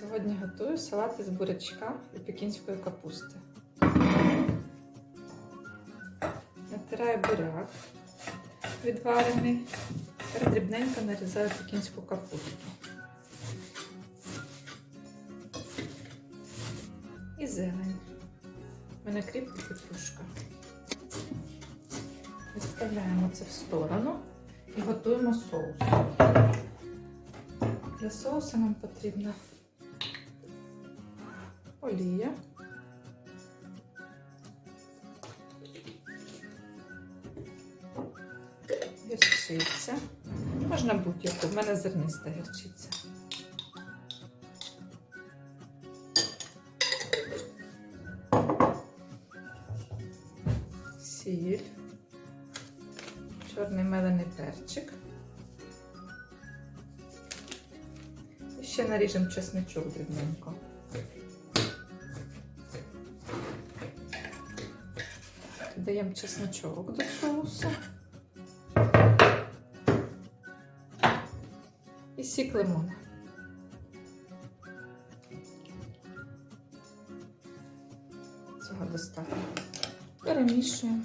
Сьогодні готую салат із бурячка і пекінської капусти. Натираю буряк відварений. Тепер дрібненько нарізаю пекінську капусту. І зелень. У мене кріп і петрушка. Відставляємо це в сторону і готуємо соус. Для соусу нам потрібна олія. Гірчиця. Можна будь-яку, в мене зерниста гірчиця. Сіль. Чорний мелений перчик. І ще наріжемо чесничок дрібненько. Додаємо чесночок до соусу. І сік лимона. Цього достатньо. Перемішуємо.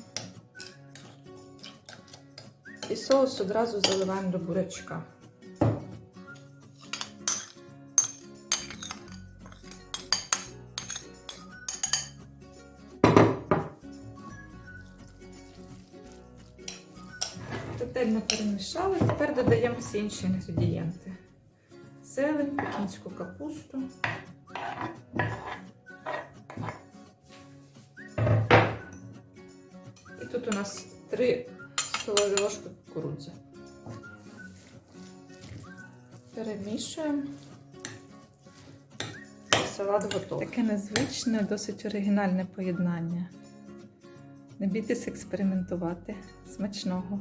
І соус одразу заливаємо до бурячка. Ретельно перемішали. Тепер додаємо всі інші інгредієнти. Зелень, пекінську капусту. І тут у нас 3 столові ложки кукурудзи. Перемішуємо. Салат готовий. Таке незвичне, досить оригінальне поєднання. Не бійтесь експериментувати. Смачного!